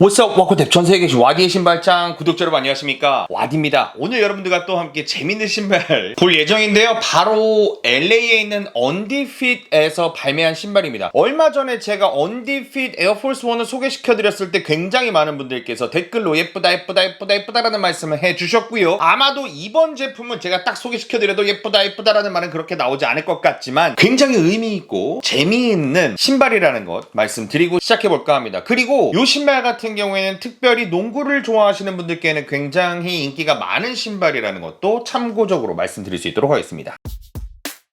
What's up, 와코탭 전 세계에 계신 와디의 신발장 구독자 여러분 안녕하십니까? 와디입니다. 오늘 여러분들과 또 함께 재밌는 신발 볼 예정인데요. 바로 LA에 있는 언디핏에서 발매한 신발입니다. 얼마 전에 제가 언디핏 에어포스 1을 소개시켜 드렸을 때 굉장히 많은 분들께서 댓글로 예쁘다 예쁘다 예쁘다 예쁘다라는 말씀을 해주셨고요. 아마도 이번 제품은 제가 딱 소개시켜 드려도 예쁘다 예쁘다라는 말은 그렇게 나오지 않을 것 같지만 굉장히 의미 있고 재미있는 신발이라는 것 말씀드리고 시작해 볼까 합니다. 그리고 이 신발 같은 경우에는 특별히 농구를 좋아하시는 분들께는 굉장히 인기가 많은 신발이라는 것도 참고적으로 말씀드릴 수 있도록 하겠습니다.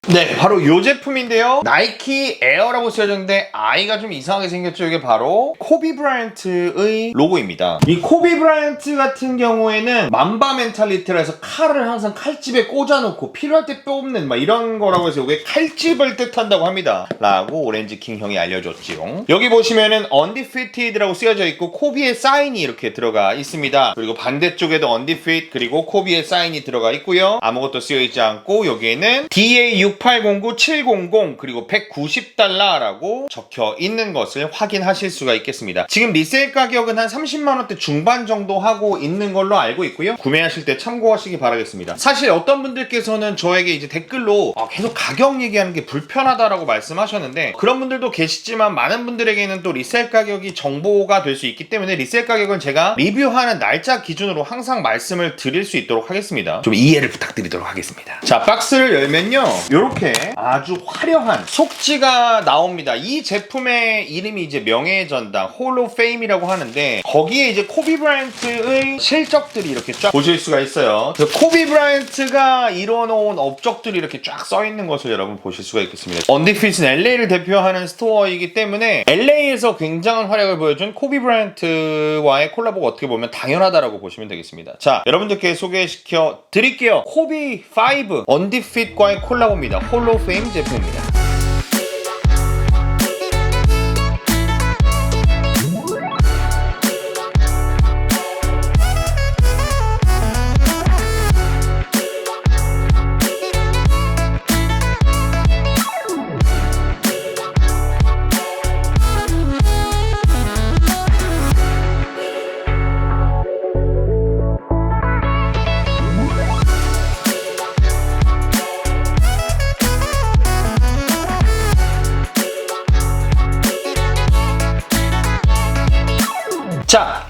네, 바로 이 제품인데요. 나이키 에어라고 쓰여졌는데 아이가 좀 이상하게 생겼죠. 이게 바로 코비 브라이언트의 로고입니다. 이 코비 브라이언트 같은 경우에는 맘바 멘탈리티라 해서 칼을 항상 칼집에 꽂아놓고 필요할 때 뽑는 막 이런 거라고 해서 이게 칼집을 뜻한다고 합니다. 라고 오렌지 킹 형이 알려줬지요. 여기 보시면은 undefeated라고 쓰여져 있고 코비의 사인이 이렇게 들어가 있습니다. 그리고 반대쪽에도 undefeat 그리고 코비의 사인이 들어가 있고요. 아무것도 쓰여 있지 않고 여기에는 DA 6809700 그리고 190달러라고 적혀 있는 것을 확인하실 수가 있겠습니다. 지금 리세일 가격은 한 30만 원대 중반 정도 하고 있는 걸로 알고 있고요. 구매하실 때 참고하시기 바라겠습니다. 사실 어떤 분들께서는 저에게 이제 댓글로 아, 계속 가격 얘기하는 게 불편하다라고 말씀하셨는데 그런 분들도 계시지만 많은 분들에게는 또 리세일 가격이 정보가 될 수 있기 때문에 리세일 가격은 제가 리뷰하는 날짜 기준으로 항상 말씀을 드릴 수 있도록 하겠습니다. 좀 이해를 부탁드리도록 하겠습니다. 자, 박스를 열면요. 이렇게 아주 화려한 속지가 나옵니다. 이 제품의 이름이 이제 명예의 전당 홀로 페임이라고 하는데 거기에 이제 코비 브라이언트의 실적들이 이렇게 쫙 보실 수가 있어요. 그 코비 브라이언트가 이뤄놓은 업적들이 이렇게 쫙 써 있는 것을 여러분 보실 수가 있겠습니다. 언디핏은 LA를 대표하는 스토어이기 때문에 LA에서 굉장한 활약을 보여준 코비 브라이언트와의 콜라보가 어떻게 보면 당연하다라고 보시면 되겠습니다. 자, 여러분들께 소개시켜 드릴게요. 코비 5 언디핏과의 콜라보입니다. 홀로 페임 제품입니다.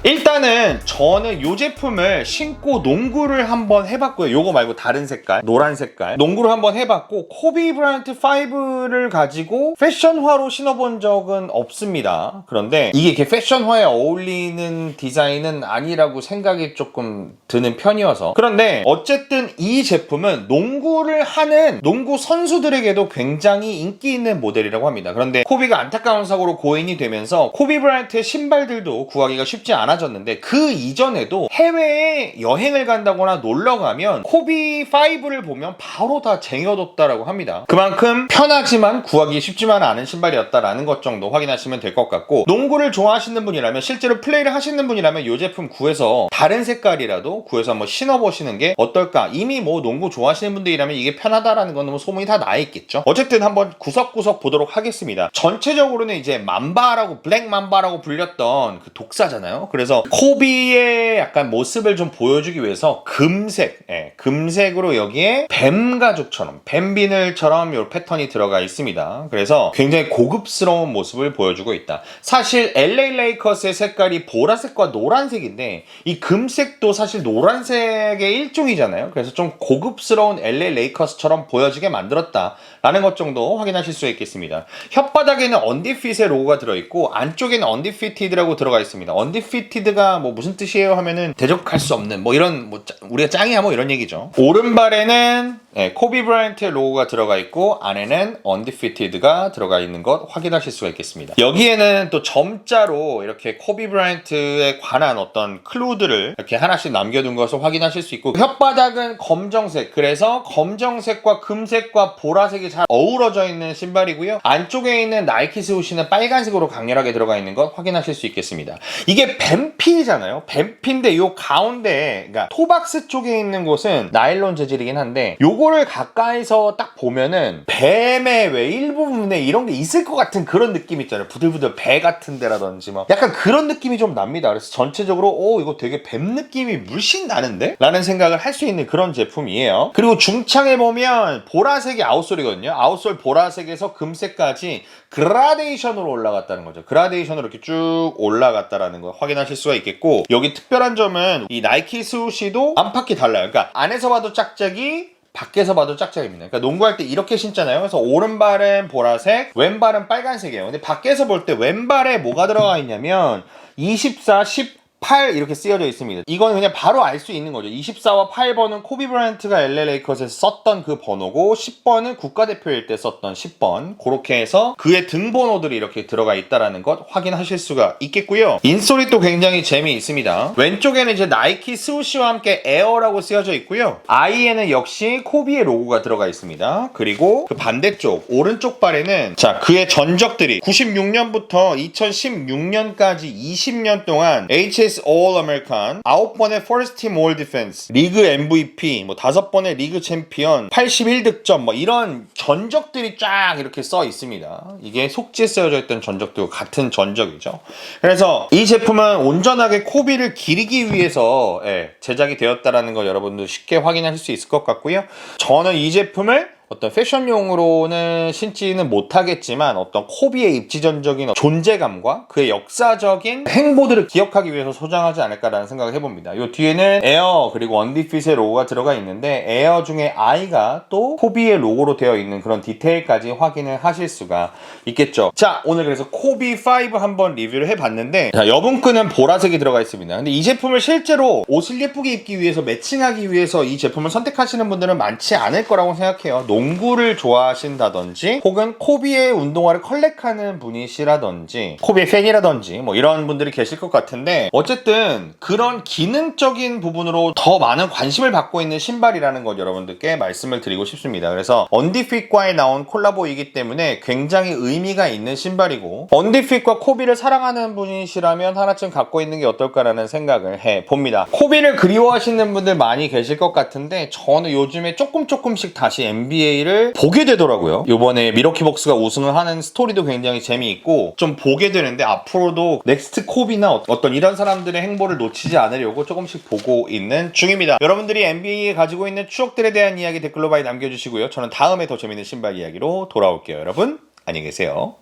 일단은 저는 이 제품을 신고 농구를 한번 해봤고요. 요거 말고 다른 색깔, 노란 색깔. 농구를 한번 해봤고, 코비 브라이언트 5를 가지고 패션화로 신어본 적은 없습니다. 그런데 이게 이렇게 패션화에 어울리는 디자인은 아니라고 생각이 조금 드는 편이어서. 그런데 어쨌든 이 제품은 농구를 하는 농구 선수들에게도 굉장히 인기 있는 모델이라고 합니다. 그런데 코비가 안타까운 사고로 고인이 되면서 코비 브라이언트의 신발들도 구하기가 쉽지 않 아졌는데 그 이전에도 해외에 여행을 간다거나 놀러 가면 코비 5를 보면 바로 다 쟁여뒀다라고 합니다. 그만큼 편하지만 구하기 쉽지만 않은 신발이었다라는 것 정도 확인하시면 될 것 같고 농구를 좋아하시는 분이라면 실제로 플레이를 하시는 분이라면 이 제품 구해서 다른 색깔이라도 구해서 한번 신어보시는 게 어떨까? 이미 뭐 농구 좋아하시는 분들이라면 이게 편하다라는 건 뭐 소문이 다 나 있겠죠. 어쨌든 한번 구석구석 보도록 하겠습니다. 전체적으로는 이제 맘바라고 블랙 맘바라고 불렸던 그 독사잖아요. 그래서 코비의 약간 모습을 좀 보여주기 위해서 금색, 예, 금색으로 여기에 뱀 가죽처럼 뱀 비늘처럼 이 패턴이 들어가 있습니다. 그래서 굉장히 고급스러운 모습을 보여주고 있다. 사실 LA 레이커스의 색깔이 보라색과 노란색인데 이 금색도 사실 노란색의 일종이잖아요. 그래서 좀 고급스러운 LA 레이커스처럼 보여지게 만들었다라는 것 정도 확인하실 수 있겠습니다. 혓바닥에는 언디핏의 로고가 들어있고 안쪽에는 언디피티드라고 들어가 있습니다. 언디피티 드가 뭐 무슨 뜻이에요 하면은 대적할 수 없는 뭐 이런 뭐 짜- 우리가 짱이야 뭐 이런 얘기죠. 오른발에는 네, 코비 브라이언트의 로고가 들어가 있고 안에는 undefeated가 들어가 있는 것 확인하실 수가 있겠습니다. 여기에는 또 점자로 이렇게 코비 브라이언트에 관한 어떤 클루들을 이렇게 하나씩 남겨둔 것을 확인하실 수 있고 혓바닥은 검정색 그래서 검정색과 금색과 보라색이 잘 어우러져 있는 신발이고요. 안쪽에 있는 나이키 스우시는 빨간색으로 강렬하게 들어가 있는 것 확인하실 수 있겠습니다. 이게 뱀피잖아요. 뱀피인데 요 가운데 그러니까 토박스 쪽에 있는 곳은 나일론 재질이긴 한데 요거 요거를 가까이서 딱 보면은 뱀의 왜 일부분에 이런 게 있을 것 같은 그런 느낌 있잖아요. 부들부들 배 같은 데라든지 막 약간 그런 느낌이 좀 납니다. 그래서 전체적으로 오 이거 되게 뱀 느낌이 물씬 나는데? 라는 생각을 할 수 있는 그런 제품이에요. 그리고 중창에 보면 보라색이 아웃솔이거든요. 아웃솔 보라색에서 금색까지 그라데이션으로 올라갔다는 거죠. 그라데이션으로 이렇게 쭉 올라갔다라는 걸 확인 하실 수가 있겠고 여기 특별한 점은 이 나이키 스우시도 안팎이 달라요. 그러니까 안에서 봐도 짝짝이 밖에서 봐도 짝짝입니다. 그러니까 농구할 때 이렇게 신잖아요. 그래서 오른발은 보라색, 왼발은 빨간색이에요. 근데 밖에서 볼 때 왼발에 뭐가 들어가 있냐면 24, 10, 8 이렇게 쓰여져 있습니다. 이건 그냥 바로 알 수 있는 거죠. 24와 8번은 코비 브라이언트가 LA 레이커스에서 썼던 그 번호고 10번은 국가대표일 때 썼던 10번. 그렇게 해서 그의 등번호들이 이렇게 들어가 있다라는 것 확인하실 수가 있겠고요. 인솔이 또 굉장히 재미있습니다. 왼쪽에는 이제 나이키 스우시와 함께 에어라고 쓰여져 있고요. 아이에는 역시 코비의 로고가 들어가 있습니다. 그리고 그 반대쪽 오른쪽 발에는 자 그의 전적들이 96년부터 2016년까지 20년 동안 HS All American 9번의 First Team All Defense 리그 MVP 뭐 5번의 리그 챔피언 81득점 뭐 이런 전적들이 쫙 이렇게 써 있습니다. 이게 속지에 쓰여져 있던 전적도 같은 전적이죠. 그래서 이 제품은 온전하게 코비를 기리기 위해서 예, 제작이 되었다라는 걸 여러분들 쉽게 확인하실 수 있을 것 같고요. 저는 이 제품을 어떤 패션용으로는 신지는 못하겠지만 어떤 코비의 입지전적인 존재감과 그의 역사적인 행보들을 기억하기 위해서 소장하지 않을까라는 생각을 해봅니다. 이 뒤에는 에어 그리고 언디핏의 로고가 들어가 있는데 에어 중에 I가 또 코비의 로고로 되어 있는 그런 디테일까지 확인을 하실 수가 있겠죠. 자 오늘 그래서 코비 5 한번 리뷰를 해봤는데 자 여분끈은 보라색이 들어가 있습니다. 근데 이 제품을 실제로 옷을 예쁘게 입기 위해서 매칭하기 위해서 이 제품을 선택하시는 분들은 많지 않을 거라고 생각해요. 농 구를 좋아하신다든지 혹은 코비의 운동화를 컬렉하는 분이시라든지 코비의 팬이라든지 뭐 이런 분들이 계실 것 같은데 어쨌든 그런 기능적인 부분으로 더 많은 관심을 받고 있는 신발이라는 것 여러분들께 말씀을 드리고 싶습니다. 그래서 언디핏과에 나온 콜라보이기 때문에 굉장히 의미가 있는 신발이고 언디핏과 코비를 사랑하는 분이시라면 하나쯤 갖고 있는 게 어떨까라는 생각을 해 봅니다. 코비를 그리워하시는 분들 많이 계실 것 같은데 저는 요즘에 조금 조금씩 다시 NBA 를 보게 되더라고요. 요번에 미러키벅스가 우승을 하는 스토리도 굉장히 재미있고 좀 보게 되는데 앞으로도 넥스트 코비나 어- 어떤 이런 사람들의 행보를 놓치지 않으려고 조금씩 보고 있는 중입니다. 여러분들이 NBA에 가지고 있는 추억들에 대한 이야기 댓글로 많이 남겨주시고요. 저는 다음에 더 재밌는 신발 이야기로 돌아올게요. 여러분 안녕히 계세요.